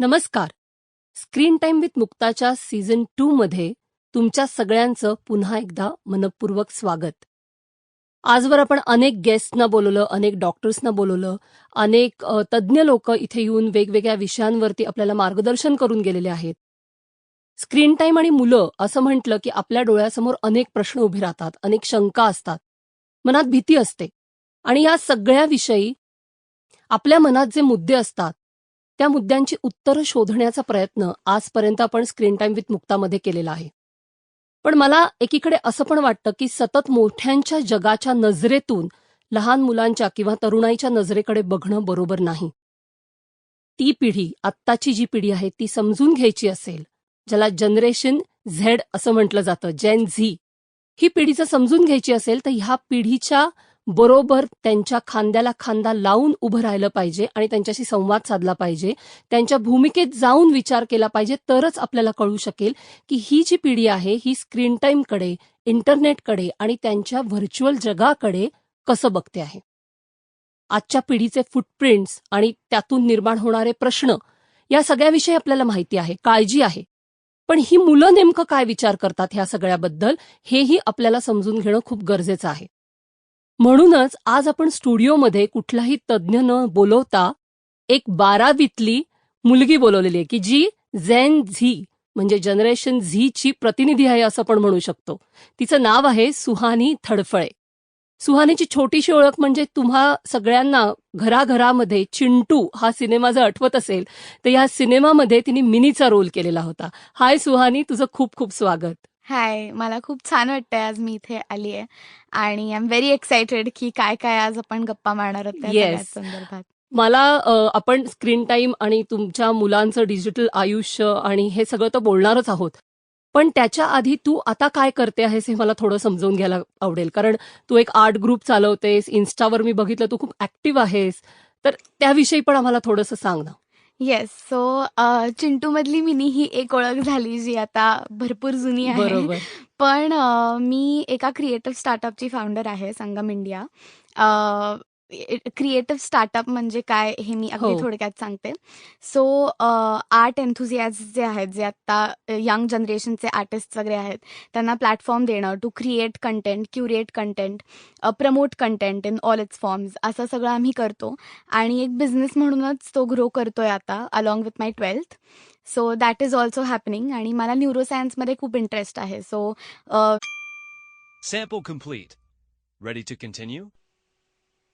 नमस्कार. Screen time with मुक्ताच्या season two मध्ये तुमच्या सगळ्यांचं पुन्हा एकदा मनपूर्वक स्वागत. आजवर आपण अनेक गेस्टना बोलवलं अनेक डॉक्टर्सना बोलवलं अनेक तज्ज्ञ लोक इथे येऊन वेगवेगळ्या विषयांवरती आपल्याला मार्गदर्शन करून गेलेले आहेत. स्क्रीन टाईम आणि मुलं असं म्हटलं की आपल्या डोळ्यासमोर अनेक प्रश्न उभे राहतात अनेक शंका असतात. मनात भीती असते. आणि या सगळ्याविषयी आपल्या मनात जे मुद्दे असतात त्या मुद्द्यांची उत्तरं शोधण्याचा प्रयत्न आजपर्यंत आपण स्क्रीन टाइम विथ मुक्तामध्ये केलेला आहे. पण मला एकीकडे असं पण वाटतं की सतत मोठ्यांच्या जगाच्या नजरेतून लहान मुलांच्या किंवा तरुणाईच्या नजरेकडे बघणं बरोबर नाही. ती पिढी आत्ताची जी पिढी आहे ती समजून घ्यायची असेल ज्याला जनरेशन झेड असं म्हटलं जातं जेन झी ही पिढी जर समजून घ्यायची असेल तर ह्या पिढीच्या बरोबर त्यांच्या खांद्याला खांदा लावून उभं राहिलं पाहिजे आणि त्यांच्याशी संवाद साधला पाहिजे. त्यांच्या भूमिकेत जाऊन विचार केला पाहिजे तरच आपल्याला कळू शकेल की ही जी पिढी आहे ही स्क्रीन टाईमकडे इंटरनेटकडे आणि त्यांच्या व्हर्च्युअल जगाकडे कसं बघते आहे. आजच्या पिढीचे फुटप्रिंट्स आणि त्यातून निर्माण होणारे प्रश्न या सगळ्याविषयी आपल्याला माहिती आहे काळजी आहे. पण ही मुलं नेमकं काय विचार करतात ह्या सगळ्याबद्दल हेही आपल्याला समजून घेणं खूप गरजेचं आहे. म्हणूनच आज आपण स्टुडिओमध्ये कुठलाही तज्ज्ञ न बोलवता एक बारावीतली मुलगी बोलवलेली आहे की जी झेन झी म्हणजे जनरेशन झीची प्रतिनिधी आहे असं आपण म्हणू शकतो. तिचं नाव आहे सुहानी थडफळे. सुहानीची छोटीशी ओळख म्हणजे तुम्हा सगळ्यांना घराघरामध्ये चिंटू हा सिनेमा जर आठवत असेल तर या सिनेमामध्ये तिने मिनीचा रोल केलेला होता. हाय सुहानी तुझं खूप खूप स्वागत. हाय मला खूप छान वाटतंय आज मी इथे आली आहे आणि आय एम व्हेरी एक्सायटेड की काय काय आज आपण गप्पा मारणार आहोत त्या. सगळ्या संदर्भात. मला अ, आपण स्क्रीन टाईम आणि तुमच्या मुलांचं डिजिटल आयुष्य आणि हे सगळं तर बोलणारच आहोत. पण त्याच्या आधी तू आता काय करते आहेस हे मला थोडं समजावून घ्यायला आवडेल. कारण तू एक आर्ट ग्रुप चालवतेस इन्स्टावर मी बघितलं तू खूप ऍक्टिव्ह आहेस. तर त्याविषयी पण आम्हाला थोडंसं सांग ना. येस सो चिंटू मधली मिनी ही एक ओळख झाली जी आता भरपूर जुनी आहे. पण मी एका क्रिएटिव्ह स्टार्टअपची फाउंडर आहे संगम इंडिया. क्रिएटिव्ह स्टार्टअप म्हणजे काय हे मी अगदी हो. थोडक्यात सांगते सो आर्ट एन्थुझियाज जे आहेत जे आता यंग जनरेशनचे आर्टिस्ट वगैरे आहेत त्यांना प्लॅटफॉर्म देणं to create content curate content promote content in all its forms असं सगळं आम्ही करतो आणि एक बिझनेस म्हणूनच तो ग्रो करतोय आता along with my twelfth so that is also happening आणि मला न्यूरोसायन्समध्ये खूप इंटरेस्ट आहे so Sample complete. Ready to continue?